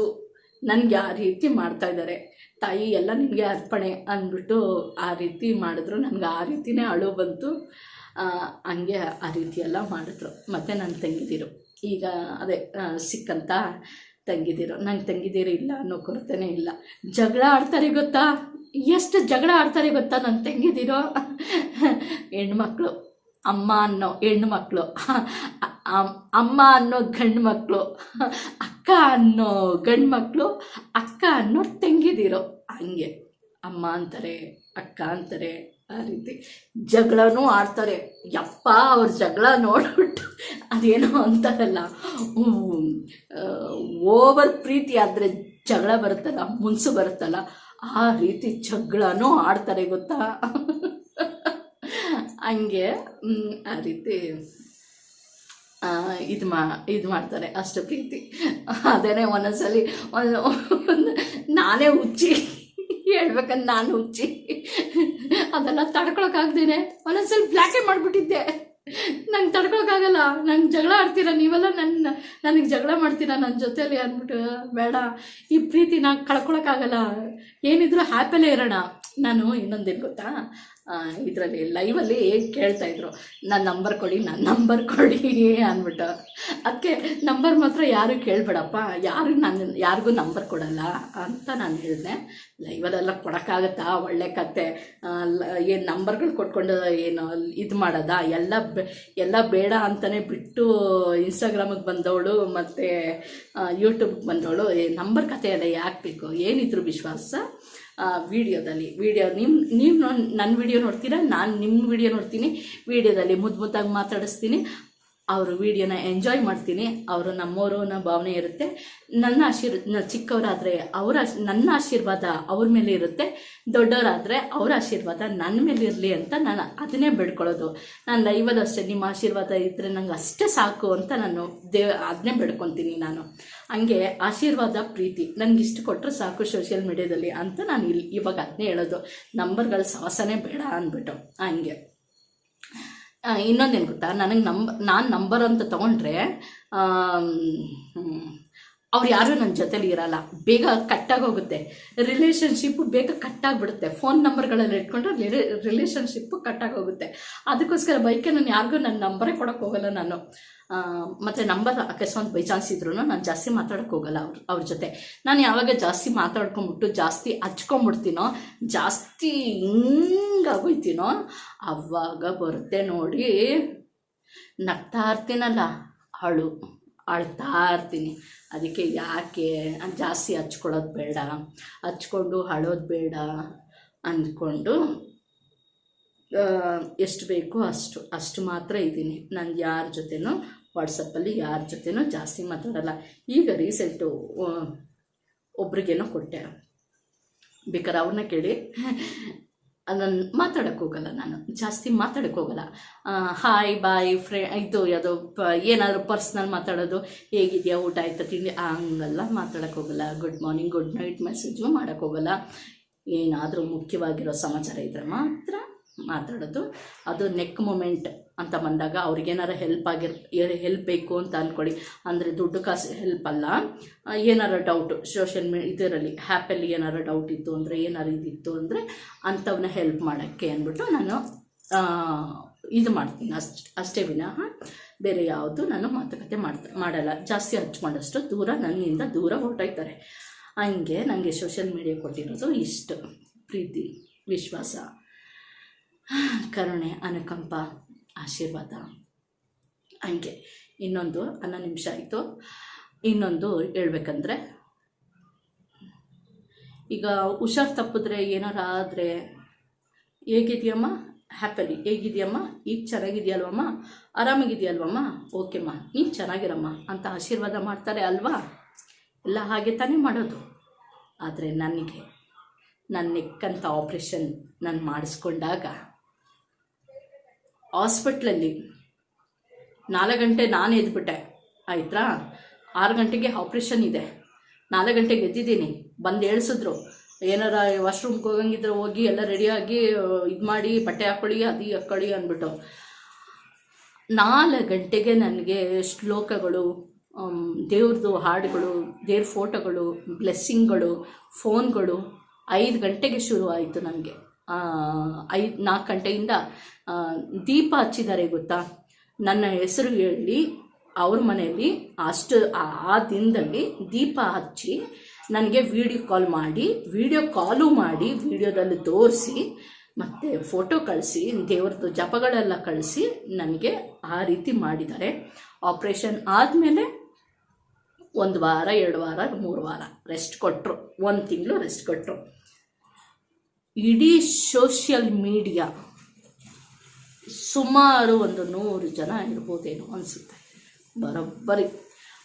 ನನಗೆ ಆ ರೀತಿ ಮಾಡ್ತಾ ಇದ್ದಾರೆ. ತಾಯಿ ಎಲ್ಲ ನಿಮಗೆ ಅರ್ಪಣೆ ಅಂದ್ಬಿಟ್ಟು ಆ ರೀತಿ ಮಾಡಿದ್ರು. ನನಗೆ ಆ ರೀತಿನೇ ಅಳು ಬಂತು. ಹಂಗೆ ಆ ರೀತಿ ಎಲ್ಲ ಮಾಡಿದ್ರು. ಮತ್ತು ನನ್ನ ತಂಗಿದಿರು. ಈಗ ಅದೇ ಸಿಕ್ಕಂತ ತಂಗಿದಿರು. ನನ್ನ ತಂಗಿದಿರು ಇಲ್ಲ ಅನ್ನೋ ಕೊರತೆನೇ ಇಲ್ಲ. ಜಗಳ ಆಡ್ತಾರೆ ಗೊತ್ತಾ? ಎಷ್ಟು ಜಗಳ ಆಡ್ತಾರೆ ಗೊತ್ತಾ ನನ್ನ ತಂಗಿದಿರೋ? ಹೆಣ್ಮಕ್ಳು. ಅಮ್ಮ ಅನ್ನೋ ಹೆಣ್ಣು ಮಕ್ಕಳು ಅಮ್ಮ ಅನ್ನೋ ಗಂಡು ಮಕ್ಕಳು ಅಕ್ಕ ಅನ್ನೋ ಗಂಡು ಮಕ್ಕಳು ಅಕ್ಕ ಅನ್ನೋ ತಂಗಿದಿರೋ. ಹಂಗೆ. ಅಮ್ಮ ಅಂತಾರೆ, ಅಕ್ಕ ಅಂತಾರೆ ಆ ರೀತಿ ಜಗಳನೂ ಆಡ್ತಾರೆ. ಯಪ್ಪ ಅವ್ರ ಜಗಳ ನೋಡ್ಬಿಟ್ಟು ಅದೇನೋ ಅಂತಾರಲ್ಲ ಓವರ್ ಪ್ರೀತಿ ಆದರೆ ಜಗಳ ಬರುತ್ತಲ್ಲ, ಮುನ್ಸು ಬರುತ್ತಲ್ಲ, ಆ ರೀತಿ ಜಗಳನೂ ಆಡ್ತಾರೆ ಗೊತ್ತಾ? ಹಂಗೆ ಆ ರೀತಿ ಇದು ಮಾ, ಇದು ಮಾಡ್ತಾರೆ ಅಷ್ಟು ಪ್ರೀತಿ. ಅದೇ ಒಂದೊಂದ್ಸಲಿ ಒಂದು ನಾನೇ ಹುಚ್ಚಿ ಹೇಳ್ಬೇಕಂದ್ರೆ ನಾನು ಹುಚ್ಚಿ. ಅದೆಲ್ಲ ತಡ್ಕೊಳಕ್ಕಾಗ್ದೇನೆ ಒಂದೊಂದ್ಸಲಿ ಬ್ಲ್ಯಾಕೇ ಮಾಡಿಬಿಟ್ಟಿದ್ದೆ. ನಂಗೆ ತಡ್ಕೊಳಕ್ಕಾಗಲ್ಲ. ನಂಗೆ ಜಗಳ ಆಡ್ತೀರಾ ನೀವೆಲ್ಲ ನನ್ನ ನನಗೆ ಜಗಳ ಮಾಡ್ತೀರಾ ನನ್ನ ಜೊತೆಯಲ್ಲಿ ಅಂದ್ಬಿಟ್ಟು, ಬೇಡ. ಈ ಪ್ರೀತಿ ನಾನು ಕಳ್ಕೊಳಕ್ಕಾಗಲ್ಲ. ಏನಿದ್ರು ಹ್ಯಾಪಲ್ಲೇ ಇರೋಣ. ನಾನು ಇನ್ನೊಂದೇನು ಗೊತ್ತಾ? ಇದರಲ್ಲಿ ಲೈವಲ್ಲಿ ಕೇಳ್ತಾ ಇದ್ರು ನನ್ನ ನಂಬರ್ ಕೊಡಿ ನನ್ನ ನಂಬರ್ ಕೊಡಿ ಅಂದ್ಬಿಟ್ಟು. ಅದಕ್ಕೆ ನಂಬರ್ ಮಾತ್ರ ಯಾರು ಕೇಳಬೇಡಪ್ಪ, ಯಾರು ನಾನು, ಯಾರಿಗೂ ನಂಬರ್ ಕೊಡಲ್ಲ ಅಂತ ನಾನು ಹೇಳಿದೆ. ಲೈವಲ್ಲೆಲ್ಲ ಕೊಡೋಕ್ಕಾಗತ್ತಾ? ಒಳ್ಳೆ ಕತೆ. ಏನು ನಂಬರ್ಗಳು ಕೊಟ್ಕೊಂಡು ಏನು ಇದು ಮಾಡೋದಾ? ಎಲ್ಲ ಎಲ್ಲ ಬೇಡ ಅಂತಲೇ ಬಿಟ್ಟು ಇನ್ಸ್ಟಾಗ್ರಾಮಿಗೆ ಬಂದವಳು ಮತ್ತು ಯೂಟ್ಯೂಬ್ಗೆ ಬಂದವಳು ನಂಬರ್ ಕತೆ ಎಲ್ಲ ಯಾಕೆ ಬೇಕು? ಏನಿದ್ರು ವಿಶ್ವಾಸ? ವಿಡಿಯೋದಲ್ಲಿ. ವಿಡಿಯೋ ನಿಮ್ಮ ನೀವು ನನ್ನ ವಿಡಿಯೋ ನೋಡ್ತೀರಾ, ನಾನು ನಿಮ್ಮ ವಿಡಿಯೋ ನೋಡ್ತೀನಿ. ವಿಡಿಯೋದಲ್ಲಿ ಮುದ್ದು ಮುದ್ದಾಗಿ ಮಾತಾಡಿಸ್ತೀನಿ. ಅವರು ವಿಡಿಯೋನ ಎಂಜಾಯ್ ಮಾಡ್ತೀನಿ. ಅವರು ನಮ್ಮವರು ಅನ್ನೋ ಭಾವನೆ ಇರುತ್ತೆ. ನನ್ನ ಆಶೀರ್ವಾದ ಚಿಕ್ಕವರಾದರೆ ಅವರ ನನ್ನ ಆಶೀರ್ವಾದ ಅವ್ರ ಮೇಲೆ ಇರುತ್ತೆ. ದೊಡ್ಡವರಾದರೆ ಅವರ ಆಶೀರ್ವಾದ ನನ್ನ ಮೇಲೆ ಇರಲಿ ಅಂತ ನಾನು ಅದನ್ನೇ ಬೇಡ್ಕೊಳ್ಳೋದು. ನಾನು ಲೈವಲ್ಲಿ ಅಷ್ಟೇ, ನಿಮ್ಮ ಆಶೀರ್ವಾದ ಇದ್ದರೆ ನಂಗೆ ಅಷ್ಟೇ ಸಾಕು ಅಂತ ನಾನು ದೇವ ಅದನ್ನೇ ಬೇಡ್ಕೊತೀನಿ ನಾನು. ಹಂಗೆ ಆಶೀರ್ವಾದ, ಪ್ರೀತಿ ನನಗೆ ಇಷ್ಟು ಕೊಟ್ಟರೆ ಸಾಕು ಸೋಷಿಯಲ್ ಮೀಡ್ಯಾದಲ್ಲಿ ಅಂತ ನಾನು ಇಲ್ಲಿ ಇವಾಗ ಅದನ್ನೇ ಹೇಳೋದು. ನಂಬರ್ಗಳು ಸಾಹಸನೇ ಬೇಡ ಅಂದ್ಬಿಟ್ಟು. ಹಂಗೆ. ಇನ್ನೊಂದೇನು ಗೊತ್ತಾ? ನನಗೆ ನಂಬ, ನಾನು ನಂಬರ್ ಅಂತ ತೊಗೊಂಡ್ರೆ ಅವ್ರು ಯಾರೂ ನನ್ನ ಜೊತೆಲಿ ಇರಲ್ಲ. ಬೇಗ ಕಟ್ಟಾಗೋಗುತ್ತೆ. ರಿಲೇಷನ್ಶಿಪ್ಪು ಬೇಗ ಕಟ್ಟಾಗಿಬಿಡುತ್ತೆ. ಫೋನ್ ನಂಬರ್ಗಳೆಲ್ಲ ಇಟ್ಕೊಂಡ್ರೆ ರಿಲೇಷನ್ಶಿಪ್ಪು ಕಟ್ಟಾಗೋಗುತ್ತೆ. ಅದಕ್ಕೋಸ್ಕರ ಬೈಕೆ ನಾನು ಯಾರಿಗೂ ನನ್ನ ನಂಬರೇ ಕೊಡೋಕ್ಕೋಗಲ್ಲ ನಾನು. ಮತ್ತೆ ನಂಬರ್ ಅಕಸ್ಮಾತ್ ಬೈ ಚಾನ್ಸ್ ಇದ್ರೂ ನಾನು ಜಾಸ್ತಿ ಮಾತಾಡೋಕೆ ಹೋಗಲ್ಲ ಅವ್ರ ಅವ್ರ ಜೊತೆ. ನಾನು ಯಾವಾಗ ಜಾಸ್ತಿ ಮಾತಾಡ್ಕೊಂಬಿಟ್ಟು ಜಾಸ್ತಿ ಹಚ್ಕೊಂಬಿಡ್ತೀನೋ, ಜಾಸ್ತಿ ಹಿಂಗಾಗೋಯ್ತೀನೋ ಅವಾಗ ಬರುತ್ತೆ ನೋಡಿ. ನಗ್ತಾ ಇರ್ತೀನಲ್ಲ ಅಳು ಅಳ್ತಾ ಇರ್ತೀನಿ. ಅದಕ್ಕೆ ಯಾಕೆ ಜಾಸ್ತಿ ಹಚ್ಕೊಳ್ಳೋದು ಬೇಡ, ಹಚ್ಕೊಂಡು ಅಳೋದು ಬೇಡ ಅಂದ್ಕೊಂಡು ಎಷ್ಟು ಬೇಕೋ ಅಷ್ಟು ಅಷ್ಟು ಮಾತ್ರ ಇದ್ದೀನಿ. ನಾನು ಯಾರ ಜೊತೆನೂ ವಾಟ್ಸಪ್ಪಲ್ಲಿ ಯಾರ ಜೊತೆನೂ ಜಾಸ್ತಿ ಮಾತಾಡಲ್ಲ. ಈಗ ರೀಸೆಂಟು ಒಬ್ರಿಗೇನೋ ಕೊಟ್ಟೆ. ಬೇಕಾದ್ರೆ ಅವ್ರನ್ನ ಕೇಳಿ. ನಾನು ಮಾತಾಡೋಕ್ಕೆ ಹೋಗಲ್ಲ ನಾನು. ಜಾಸ್ತಿ ಮಾತಾಡೋಕ್ಕೆ ಹೋಗಲ್ಲ. ಹಾಯ್ ಬಾಯ್ ಫ್ರೆ ಇದು ಯಾವುದೋ ಪ, ಏನಾದರೂ ಪರ್ಸ್ನಲ್ ಮಾತಾಡೋದು. ಹೇಗಿದೆಯಾ, ಊಟ ಆಯ್ತಾ, ತಿಂಡಿ? ಹಂಗೆಲ್ಲ ಮಾತಾಡೋಕ್ಕೆ ಹೋಗಲ್ಲ. Good morning good night message ಮಾಡೋಕ್ಕೆ ಹೋಗಲ್ಲ. ಏನಾದರೂ ಮುಖ್ಯವಾಗಿರೋ ಸಮಾಚಾರ ಇದ್ದರೆ ಮಾತ್ರ ಮಾತಾಡೋದು. ಅದು ನೆಕ್ ಮೂಮೆಂಟ್ ಅಂತ ಬಂದಾಗ ಅವ್ರಿಗೇನಾರ ಹೆಲ್ಪ್ ಆಗಿರ್ ಹೆಲ್ಪ್ ಬೇಕು ಅಂತ ಅಂದ್ಕೊಳ್ಳಿ ಅಂದರೆ ದುಡ್ಡು ಕಾಸು ಹೆಲ್ಪ್ ಅಲ್ಲ. ಏನಾರ ಡೌಟು ಸೋಷಿಯಲ್ ಮೀ ಇದರಲ್ಲಿ ಹ್ಯಾಪಲ್ಲಿ ಏನಾರ ಡೌಟ್ ಇತ್ತು ಅಂದರೆ, ಏನಾರು ಇದಿತ್ತು ಅಂದರೆ ಅಂಥವನ್ನ ಹೆಲ್ಪ್ ಮಾಡೋಕ್ಕೆ ಅಂದ್ಬಿಟ್ಟು ನಾನು ಇದು ಮಾಡ್ತೀನಿ. ಅಷ್ಟು, ಅಷ್ಟೇ ವಿನಃ ಬೇರೆ ಯಾವುದು ನಾನು ಮಾತುಕತೆ ಮಾಡ್ತಾ, ಮಾಡಲ್ಲ. ಜಾಸ್ತಿ ಹಚ್ಕೊಂಡಷ್ಟು ದೂರ ನನ್ನಿಂದ ದೂರ ಹೊರಟೋಯ್ತಾರೆ. ಹಂಗೆ ನನಗೆ ಸೋಷಿಯಲ್ ಮೀಡಿಯಾ ಕೊಟ್ಟಿರೋದು ಇಷ್ಟು. ಪ್ರೀತಿ, ವಿಶ್ವಾಸ. ಕರುಣೆ, ಅನುಕಂಪ, ಆಶೀರ್ವಾದ. ಹಂಗೆ, ಇನ್ನೊಂದು ಹನ್ನೊಂದು ನಿಮಿಷ ಆಯಿತು. ಇನ್ನೊಂದು ಹೇಳ್ಬೇಕಂದ್ರೆ, ಈಗ ಹುಷಾರು ತಪ್ಪಿದ್ರೆ ಏನಾರು ಆದರೆ ಹೇಗಿದೆಯಮ್ಮ? ಹ್ಯಾಪಲಿ ಹೇಗಿದೆಯಮ್ಮ? ಈಗ ಚೆನ್ನಾಗಿದೆಯಲ್ವಮ್ಮ? ಆರಾಮಾಗಿದೆಯಲ್ವಮ್ಮ? ಓಕೆಮ್ಮ. ನೀನು ಚೆನ್ನಾಗಿರಮ್ಮ ಅಂತ ಆಶೀರ್ವಾದ ಮಾಡ್ತಾರೆ ಅಲ್ವಾ? ಎಲ್ಲ ಹಾಗೆ ತಾನೇ ಮಾಡೋದು. ಆದರೆ ನನಗೆ, ನನ್ನ ನೆಕ್ಕಂಥ ಆಪ್ರೇಷನ್ ನಾನು ಮಾಡಿಸ್ಕೊಂಡಾಗ ಹಾಸ್ಪಿಟ್ಲಲ್ಲಿ ನಾಲ್ಕು ಗಂಟೆ ನಾನು ಎದ್ಬಿಟ್ಟೆ. ಆಯಿತಾ ಆರು ಗಂಟೆಗೆ ಆಪ್ರೇಷನ್ ಇದೆ. ನಾಲ್ಕು ಗಂಟೆಗೆ ಎದ್ದಿದ್ದೀನಿ. ಬಂದು ಹೇಳ್ಸಿದ್ರು. ಏನಾರ ವಾಶ್ರೂಮ್ಗೆ ಹೋಗಂಗಿದ್ರೆ ಹೋಗಿ ಎಲ್ಲ ರೆಡಿಯಾಗಿ ಇದು ಮಾಡಿ, ಬಟ್ಟೆ ಹಾಕ್ಕೊಳ್ಳಿ ಅದು ಹಾಕ್ಕೊಳ್ಳಿ ಅಂದ್ಬಿಟ್ಟು. ನಾಲ್ಕು ಗಂಟೆಗೆ ನನಗೆ ಶ್ಲೋಕಗಳು ದೇವ್ರದ್ದು ಹಾಡುಗಳು, ದೇವ್ರ ಫೋಟೋಗಳು, ಬ್ಲೆಸ್ಸಿಂಗ್ಗಳು, ಫೋನ್ಗಳು ಐದು ಗಂಟೆಗೆ ಶುರು ಆಯಿತು ನನಗೆ. ಐದು ನಾಲ್ಕು ಗಂಟೆಯಿಂದ ದೀಪ ಹಚ್ಚಿದ್ದಾರೆ ಗೊತ್ತಾ? ನನ್ನ ಹೆಸರು ಹೇಳಿ, ಅವ್ರ ಮನೆಯಲ್ಲಿ ಅಷ್ಟು, ಆ ದಿನದಲ್ಲಿ ದೀಪ ಹಚ್ಚಿ ನನಗೆ ವಿಡಿಯೋ ಕಾಲ್ ಮಾಡಿ ವಿಡಿಯೋ ಕಾಲು ಮಾಡಿ ವಿಡಿಯೋದಲ್ಲಿ ತೋರಿಸಿ, ಮತ್ತು ಫೋಟೋ ಕಳಿಸಿ, ದೇವ್ರದ್ದು ಜಪಗಳೆಲ್ಲ ಕಳಿಸಿ ನನಗೆ ಆ ರೀತಿ ಮಾಡಿದ್ದಾರೆ. ಆಪ್ರೇಷನ್ ಆದಮೇಲೆ ಒಂದು ವಾರ, ಎರಡು ವಾರ, ಮೂರು ವಾರ ರೆಸ್ಟ್ ಕೊಟ್ಟರು ಒಂದು ತಿಂಗಳು ರೆಸ್ಟ್ ಕೊಟ್ಟರು ಇಡೀ ಸೋಷಿಯಲ್ ಮೀಡಿಯಾ ಸುಮಾರು ಒಂದು ನೂರು ಜನ ಇರ್ಬೋದೇನೋ ಅನಿಸುತ್ತೆ. ಬರೋಬ್ಬರಿ.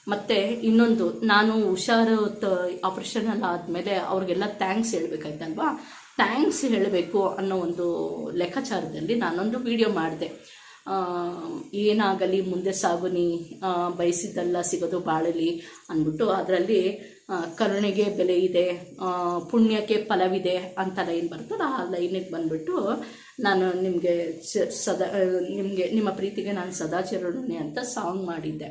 ಮತ್ತು ಇನ್ನೊಂದು, ನಾನು ಹುಷಾರು ತ ಆಪ್ರೇಷನ್ ಎಲ್ಲ ಆದಮೇಲೆ ಅವ್ರಿಗೆಲ್ಲ ಥ್ಯಾಂಕ್ಸ್ ಹೇಳಬೇಕಾಯ್ತಲ್ವಾ? ಥ್ಯಾಂಕ್ಸ್ ಹೇಳಬೇಕು ಅನ್ನೋ ಒಂದು ಲೆಕ್ಕಾಚಾರದಲ್ಲಿ ನಾನೊಂದು ವಿಡಿಯೋ ಮಾಡಿದೆ. ಏನಾಗಲಿ ಮುಂದೆ ಸಾಗುನಿ ಬಯಸಿದ್ದೆಲ್ಲ ಸಿಗೋದು ಬಾಳಲಿ ಅಂದ್ಬಿಟ್ಟು ಅದರಲ್ಲಿ ಕರುಣೆಗೆ ಬೆಲೆ ಇದೆ ಪುಣ್ಯಕ್ಕೆ ಫಲವಿದೆ ಅಂತ ಲೈನ್ ಬರ್ತದೆ ಆ ಲೈನಿಗೆ ಬಂದ್ಬಿಟ್ಟು ನಾನು ನಿಮಗೆ ಸದಾ ನಿಮಗೆ, ನಿಮ್ಮ ಪ್ರೀತಿಗೆ ನಾನು ಸದಾ ಚಿರಋಣಿ ಅಂತ ಸಾಂಗ್ ಮಾಡಿದ್ದೆ.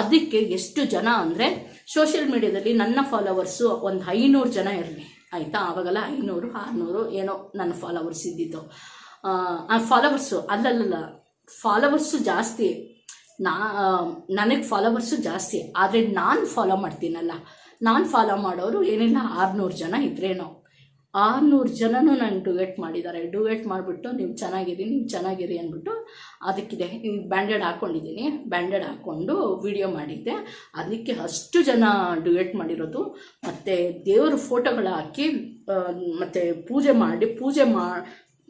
ಅದಕ್ಕೆ ಎಷ್ಟು ಜನ ಅಂದರೆ ಸೋಷಿಯಲ್ ಮೀಡಿಯಾದಲ್ಲಿ ನನ್ನ ಫಾಲೋವರ್ಸು ಒಂದು ಐನೂರು ಜನ ಇರಲಿ, ಆಯಿತಾ? ಆವಾಗೆಲ್ಲ ಐನೂರು, ಆರುನೂರು ಏನೋ ನನ್ನ ಫಾಲೋವರ್ಸ್ ಇದ್ದಿದ್ದು ಆ ಫಾಲೋವರ್ಸು ಅಲ್ಲಲ್ಲ ಫಾಲೋವರ್ಸು ಜಾಸ್ತಿ, ನಾ ನನಗೆ ಫಾಲೋವರ್ಸು ಜಾಸ್ತಿ, ಆದರೆ ನಾನು ಫಾಲೋ ಮಾಡ್ತೀನಲ್ಲ. ನಾನು ಫಾಲೋ ಮಾಡೋರು ಏನಿಲ್ಲ, ಆರುನೂರು ಜನ ಇದ್ರೇನೋ ಆರುನೂರು ಜನನೂ ನಾನು ಡುವೆಟ್ ಮಾಡಿದ್ದಾರೆ. ಡುವೆಟ್ ಮಾಡಿಬಿಟ್ಟು, ನೀವು ಚೆನ್ನಾಗಿರಿ ನೀವು ಚೆನ್ನಾಗಿರಿ ಅಂದ್ಬಿಟ್ಟು ಅದಕ್ಕಿದೆ. ಬ್ಯಾಂಡೆಡ್ ಹಾಕ್ಕೊಂಡಿದ್ದೀನಿ ಬ್ಯಾಂಡೆಡ್ ಹಾಕ್ಕೊಂಡು ವಿಡಿಯೋ ಮಾಡಿದ್ದೆ. ಅದಕ್ಕೆ ಅಷ್ಟು ಜನ ಡುವೆಟ್ ಮಾಡಿರೋದು. ಮತ್ತು ದೇವ್ರ ಫೋಟೋಗಳು ಹಾಕಿ ಮತ್ತು ಪೂಜೆ ಮಾಡಿ, ಪೂಜೆ ಮಾ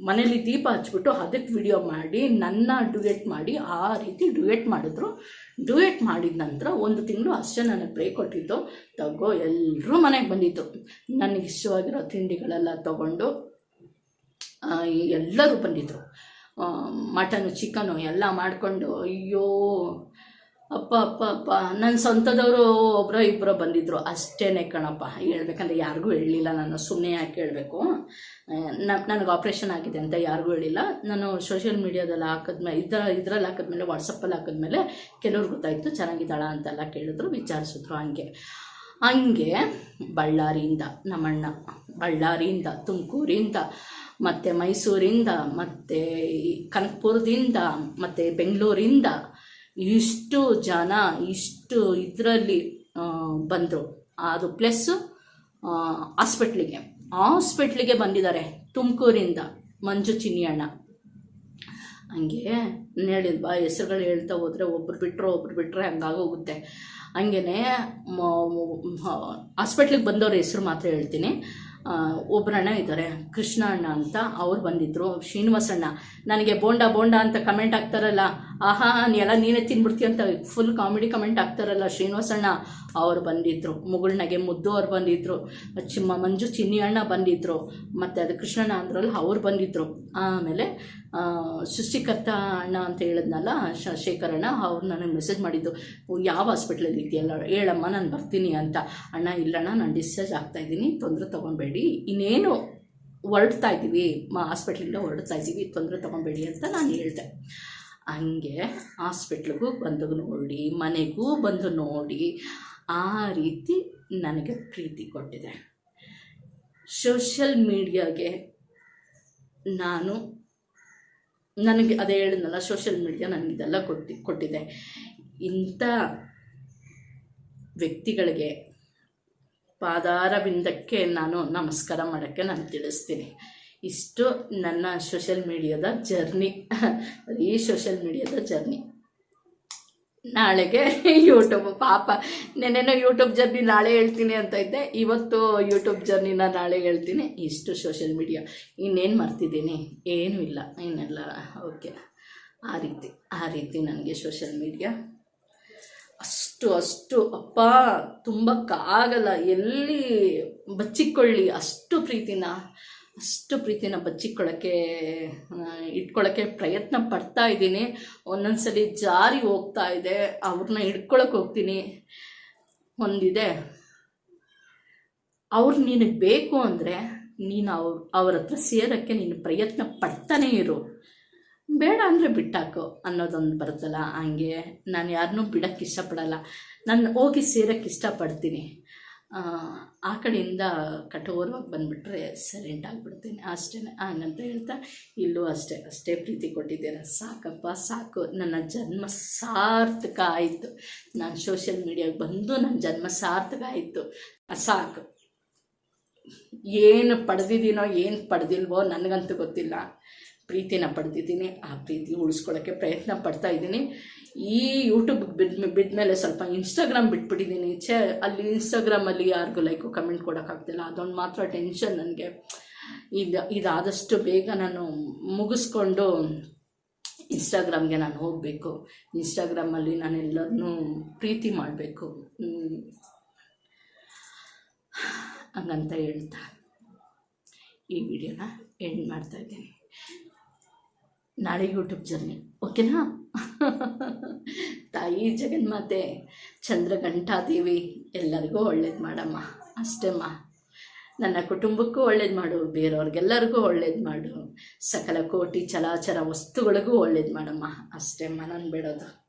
ಮನೇಲಿ ದೀಪ ಹಚ್ಬಿಟ್ಟು ಅದಕ್ಕೆ ವಿಡಿಯೋ ಮಾಡಿ, ನನ್ನ ಡುಯೆಟ್ ಮಾಡಿ, ಆ ರೀತಿ ಡುಯೆಟ್ ಮಾಡಿದ್ರು. ಡುಯೆಟ್ ಮಾಡಿದ ನಂತರ ಒಂದು ತಿಂಗಳು ಅಷ್ಟೇ ನನಗೆ ಬ್ರೇಕ್ ಕೊಟ್ಟಿದ್ದು. ತಗೋ ಎಲ್ಲರೂ ಮನೆಗೆ ಬಂದಿತ್ತು ನನಗೆ ಇಷ್ಟವಾಗಿರೋ ತಿಂಡಿಗಳೆಲ್ಲ ತಗೊಂಡು ಎಲ್ಲರೂ ಬಂದಿದ್ದರು ಮಟನು ಚಿಕನು ಎಲ್ಲ ಮಾಡಿಕೊಂಡು, ಅಯ್ಯೋ ಅಪ್ಪ ಅಪ್ಪ ಅಪ್ಪ. ನನ್ನ ಸ್ವಂತದವರು ಒಬ್ಬರೋ ಇಬ್ಬರೋ ಬಂದಿದ್ರು. ಅಷ್ಟೇನೆ ಕಣಪ್ಪ. ಹೇಳ್ಬೇಕಂದ್ರೆ ಯಾರಿಗೂ ಹೇಳಲಿಲ್ಲ. ನಾನು ಸುಮ್ಮನೆ ಯಾಕೆ ಹೇಳಬೇಕು? ನನಗೆ ಆಪ್ರೇಷನ್ ಆಗಿದೆ ಅಂತ ಯಾರಿಗೂ ಹೇಳಿಲ್ಲ. ನಾನು ಸೋಷಿಯಲ್ ಮೀಡಿಯಾದಲ್ಲಿ ಹಾಕಿದ್ಮೇಲೆ ಇದರ ಇದರಲ್ಲಿ ಹಾಕಿದ್ಮೇಲೆ ವಾಟ್ಸಪ್ಪಲ್ಲಿ ಹಾಕಿದ್ಮೇಲೆ ಕೆಲವ್ರು ಗೊತ್ತಾಯಿತು, ಚೆನ್ನಾಗಿದ್ದಾಳ ಅಂತೆಲ್ಲ ಕೇಳಿದ್ರು, ವಿಚಾರಿಸಿದ್ರು ಹಂಗೆ. ಹಂಗೆ ಬಳ್ಳಾರಿಯಿಂದ, ನಮ್ಮಣ್ಣ. ಬಳ್ಳಾರಿಯಿಂದ, ತುಮಕೂರಿಂದ, ಮತ್ತು ಮೈಸೂರಿಂದ, ಮತ್ತು ಕನಕಪುರದಿಂದ, ಮತ್ತು ಬೆಂಗಳೂರಿಂದ ಇಷ್ಟು ಜನ ಇಷ್ಟು ಇದರಲ್ಲಿ ಬಂದರು. ಅದು ಪ್ಲಸ್ ಹಾಸ್ಪಿಟ್ಲಿಗೆ ಹಾಸ್ಪಿಟ್ಲಿಗೆ ಬಂದಿದ್ದಾರೆ ತುಮಕೂರಿಂದ ಮಂಜು ಚಿನ್ನಿಯಣ್ಣ. ಹಂಗೆ ಹೇಳಿಲ್ವಾ ಹೆಸರುಗಳು ಹೇಳ್ತಾ ಹೋದರೆ ಒಬ್ರು ಬಿಟ್ಟರು ಒಬ್ರು ಬಿಟ್ಟರೆ ಹಂಗಾಗೋಗುತ್ತೆ. ಹಂಗೇ ಹಾಸ್ಪಿಟ್ಲಿಗೆ ಬಂದವ್ರ ಹೆಸ್ರು ಮಾತ್ರ ಹೇಳ್ತೀನಿ. ಆ, ಒಬ್ರಣ್ಣ ಇದ್ದಾರೆ ಕೃಷ್ಣ ಅಣ್ಣ ಅಂತ ಅವ್ರು ಬಂದಿದ್ದರು ಶ್ರೀನಿವಾಸಣ್ಣ ನನಗೆ ಬೋಂಡ ಬೋಂಡ ಅಂತ ಕಮೆಂಟ್ ಹಾಕ್ತಾರಲ್ಲ ಆಹಾ ನೀಲ್ಲ ನೀನೇ ತಿನ್ಬಿಡ್ತೀಯ ಅಂತ ಫುಲ್ ಕಾಮಿಡಿ ಕಮೆಂಟ್ ಹಾಕ್ತಾರಲ್ಲ ಶ್ರೀನಿವಾಸಣ್ಣ. ಅವ್ರು ಬಂದಿದ್ದರು ಮುಗುಳ್ನಾಗೆ ಮುದ್ದು ಅವ್ರು ಬಂದಿದ್ರು ಚಿಮ್ಮ ಮಂಜು ಚಿನ್ನಿ ಅಣ್ಣ ಬಂದಿದ್ದರು ಮತ್ತು ಅದು ಕೃಷ್ಣಣ್ಣ ಅಂದ್ರಲ್ಲಿ ಅವ್ರು ಬಂದಿದ್ರು. ಆಮೇಲೆ ಸೃಷ್ಟಿಕರ್ತ ಅಣ್ಣ ಅಂತ ಹೇಳಿದ್ನಲ್ಲ ಶ ಶೇಖರಣ್ಣ ಅವ್ರು ನನಗೆ ಮೆಸೇಜ್ ಮಾಡಿದ್ದು ಯಾವ ಹಾಸ್ಪಿಟ್ಲಲ್ಲಿ ಇದೆಯಲ್ಲ ಹೇಳಮ್ಮ, ನಾನು ಬರ್ತೀನಿ ಅಂತ. ಅಣ್ಣ, ಇಲ್ಲಣ್ಣ, ನಾನು ಡಿಸ್ಚಾರ್ಜ್ ಆಗ್ತಾ ಇದ್ದೀನಿ, ತೊಂದರೆ ತೊಗೊಬೇಡಿ. ಇನ್ನೇನು ಹೊರಡ್ತಾ ಇದ್ದೀವಿ, ಮಾ ಹಾಸ್ಪಿಟ್ಲಿಂದ ಹೊರಡ್ತಾ ಇದ್ದೀವಿ, ತೊಂದರೆ ತೊಗೊಬೇಡಿ ಅಂತ ನಾನು ಹೇಳಿದೆ. ಹಂಗೆ ಹಾಸ್ಪಿಟ್ಲಿಗೂ ಬಂದು ನೋಡಿ, ಮನೆಗೂ ಬಂದು ನೋಡಿ, ಆ ರೀತಿ ನನಗೆ ಪ್ರೀತಿ ಕೊಟ್ಟಿದೆ. ಸೋಷಿಯಲ್ ಮೀಡಿಯಾಗೆ ನಾನು ನನಗೆ ಅದೇ ಹೇಳಿದ್ನಲ್ಲ ಸೋಷಿಯಲ್ ಮೀಡಿಯಾ ನನಗೆ ಇದೆಲ್ಲ ಕೊಟ್ಟಿ, ಕೊಟ್ಟಿದೆ. ಇಂಥ ವ್ಯಕ್ತಿಗಳಿಗೆ ಪಾದಾರವಿಂದಕ್ಕೆ ನಾನು ನಮಸ್ಕಾರ ಮಾಡೋಕ್ಕೆ ನಾನು ತಿಳಿಸ್ತೀನಿ. ಇಷ್ಟು ನನ್ನ ಸೋಷಿಯಲ್ ಮೀಡಿಯಾದ ಜರ್ನಿ ಈ ಸೋಷಿಯಲ್ ಮೀಡಿಯಾದ ಜರ್ನಿ ನಾಳೆಗೆ ಯೂಟ್ಯೂಬ್ ಪಾಪ, ನೆನ್ನೆನೋ ಯೂಟ್ಯೂಬ್ ಜರ್ನಿ ನಾಳೆ ಹೇಳ್ತೀನಿ ಅಂತ ಇದ್ದೆ. ಇವತ್ತು ಯೂಟ್ಯೂಬ್ ಜರ್ನಿನ ನಾಳೆ ಹೇಳ್ತೀನಿ. ಇಷ್ಟು ಸೋಷಿಯಲ್ ಮೀಡಿಯಾ ಇನ್ನೇನು ಮರ್ತಿದ್ದೀನಿ? ಏನೂ ಇಲ್ಲ. ಇನ್ನೆಲ್ಲ ಓಕೆ ಆ ರೀತಿ ಆ ರೀತಿ ನನಗೆ ಸೋಷಿಯಲ್ ಮೀಡಿಯಾ ಅಷ್ಟು ಅಷ್ಟು, ಅಪ್ಪ ತುಂಬಕ್ಕಾಗಲ್ಲ ಎಲ್ಲಿ ಬಚ್ಚಿಕೊಳ್ಳಿ ಅಷ್ಟು ಪ್ರೀತಿನ. ಅಷ್ಟು ಪ್ರೀತಿನ ಬಚ್ಚಿಕೊಳ್ಳೋಕ್ಕೆ ಇಟ್ಕೊಳ್ಳೋಕ್ಕೆ ಪ್ರಯತ್ನ ಪಡ್ತಾ ಇದ್ದೀನಿ. ಒಂದೊಂದ್ಸಲಿ ಜಾರಿ ಹೋಗ್ತಾ ಇದೆ. ಅವ್ರನ್ನ ಹಿಡ್ಕೊಳಕ್ಕೆ ಹೋಗ್ತೀನಿ. ಒಂದಿದೆ. ಅವ್ರು ನಿನಗೆ ಬೇಕು ಅಂದರೆ ನೀನು ಅವ್ರ ಅವ್ರ ಹತ್ರ ಸೇರೋಕ್ಕೆ ನೀನು ಪ್ರಯತ್ನ ಪಡ್ತಾನೇ ಇರು. ಬೇಡ ಅಂದರೆ ಬಿಟ್ಟಾಕು ಅನ್ನೋದೊಂದು ಬರುತ್ತಲ್ಲ, ಹಂಗೆ. ನಾನು ಯಾರನ್ನೂ ಬಿಡೋಕ್ಕೆ ಇಷ್ಟಪಡಲ್ಲ. ನಾನು ಹೋಗಿ ಸೇರೋಕ್ಕೆ ಇಷ್ಟಪಡ್ತೀನಿ. ಆ, ಕಡೆಯಿಂದ ಕಠೋರವಾಗಿ ಬಂದುಬಿಟ್ರೆ ಸೈಲೆಂಟ್ ಆಗಿಬಿಡ್ತೀನಿ. ಅಷ್ಟೇ ಹಂಗಂತ ಹೇಳ್ತಾ ಇಲ್ಲೂ ಅಷ್ಟೇ ಅಷ್ಟೇ ಪ್ರೀತಿ ಕೊಟ್ಟಿದ್ದೀರ ಸಾಕಪ್ಪ ಸಾಕು. ನನ್ನ ಜನ್ಮ ಸಾರ್ಥಕ ಆಯಿತು. ನಾನು ಸೋಷಿಯಲ್ ಮೀಡಿಯಾಗೆ ಬಂದು ನನ್ನ ಜನ್ಮ ಸಾರ್ಥಕ ಆಯಿತು. ಸಾಕು. ಏನು ಪಡೆದಿದ್ದೀನೋ ಏನು ಪಡೆದಿಲ್ವೋ ನನಗಂತೂ ಗೊತ್ತಿಲ್ಲ. ಪ್ರೀತಿನ ಪಡೆದಿದ್ದೀನಿ ಆ ಪ್ರೀತಿ ಉಳಿಸ್ಕೊಳ್ಳೋಕ್ಕೆ ಪ್ರಯತ್ನ ಪಡ್ತಾ ಇದ್ದೀನಿ. ಈ ಯೂಟ್ಯೂಬ್ ಬಿಡ್ ಮೇಲೆ ಸ್ವಲ್ಪ ಇನ್ಸ್ಟಾಗ್ರಾಮ್ ಬಿಟ್ಬಿಟ್ಟಿದ್ದೀನಿ. ಛೇ, ಅಲ್ಲಿ ಇನ್ಸ್ಟಾಗ್ರಾಮಲ್ಲಿ ಯಾರಿಗೂ ಲೈಕು ಕಮೆಂಟ್ ಕೊಡೋಕ್ಕಾಗ್ತಿಲ್ಲ. ಅದೊಂದು ಮಾತ್ರ ಟೆನ್ಷನ್ ನನಗೆ. ಇದು, ಇದಾದಷ್ಟು ಬೇಗ ನಾನು ಮುಗಿಸ್ಕೊಂಡು ಇನ್ಸ್ಟಾಗ್ರಾಮ್ಗೆ ನಾನು ಹೋಗಬೇಕು. ಇನ್ಸ್ಟಾಗ್ರಾಮಲ್ಲಿ ನಾನೆಲ್ಲರನ್ನೂ ಪ್ರೀತಿ ಮಾಡಬೇಕು. ಹಂಗಂತ ಹೇಳ್ತಾ ಈ ವಿಡಿಯೋನ ಎಂಡ್ ಮಾಡ್ತಾ ಇದ್ದೀನಿ. ನಾಳೆ ಯೂಟ್ಯೂಬ್ ಜರ್ನಿ ಓಕೆನಾ ತಾಯಿ ಜಗನ್ಮಾತೆ, ಚಂದ್ರಘಂಟಾದೇವಿ, ಎಲ್ಲರಿಗೂ ಒಳ್ಳೇದು ಮಾಡಮ್ಮ. ಅಷ್ಟೇಮ್ಮ ನನ್ನ ಕುಟುಂಬಕ್ಕೂ ಒಳ್ಳೇದು ಮಾಡು, ಬೇರೆಯವ್ರಿಗೆಲ್ಲರಿಗೂ ಒಳ್ಳೇದು ಮಾಡು. ಸಕಲ ಕೋಟಿ ಚಲಾಚರ ವಸ್ತುಗಳಿಗೂ ಒಳ್ಳೇದು ಮಾಡಮ್ಮ. ಅಷ್ಟೇಮ್ಮ ನಾನು ಬಿಡೋದು.